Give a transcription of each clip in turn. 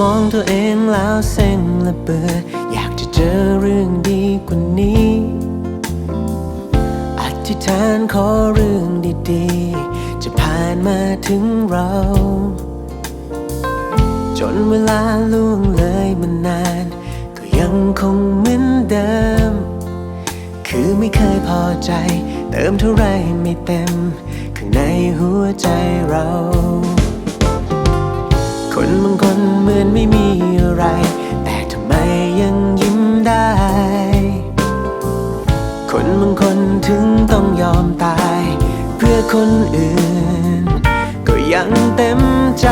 มองตัวเองแล้วเซ็งและเบื่ออยากจะเจอเรื่องดีกว่านี้อธิษฐานขอเรื่องดีๆ จะผ่านมาถึงเรา จนเวลาล่วงเลยมานาน ก็ยังคงเหมือนเดิม คือไม่เคยพอใจ เติมเท่าไรไม่เต็ม ข้างในหัวใจเรา คนบางคนเหมือนไม่มีอะไร แต่ทำไมยังยิ้มได้ คนบางคนถึงต้องยอมตาย เพื่อคนอื่น ก็ยังเต็มใจ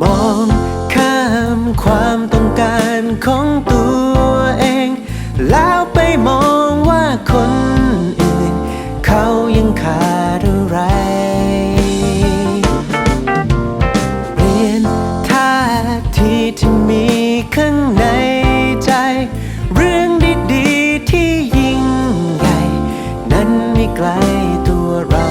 มองข้ามความต้องการของตัวเอง แล้วไปมองว่าคนอื่น เขายังขาด กลตัวเรา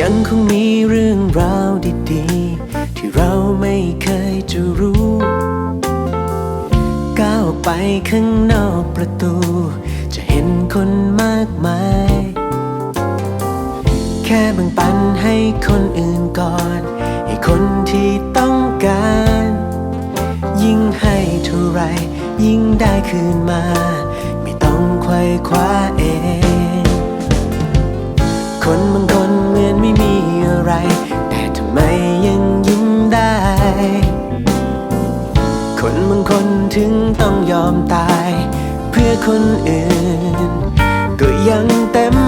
ยังคงมีเรื่องราวดีๆ ที่เราไม่เคยจะรู้ ก้าวออกไปข้างนอกประตู จะเห็นคนมากมาย แค่แบ่งปันให้คนอื่นก่อน ให้คนที่ต้องการ ไร ยิ่งได้คืนมา ไม่ต้องไขว่คว้าเอง คนบางคนเหมือนไม่มีอะไร แต่ทำไมยังยิ้มได้ คนบางคนถึงต้องยอมตาย เพื่อคนอื่น ก็ยังเต็มใจม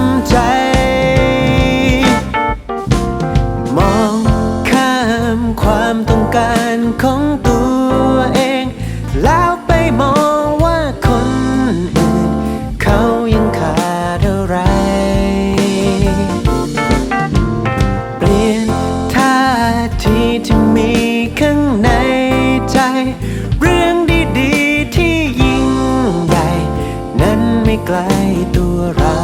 ไม่ไกลตัวเรา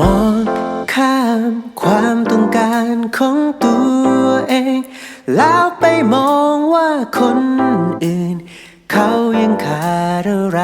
มองข้ามความต้องการของตัวเอง แล้วไปมองว่าคนอื่น เขายังขาดอะไร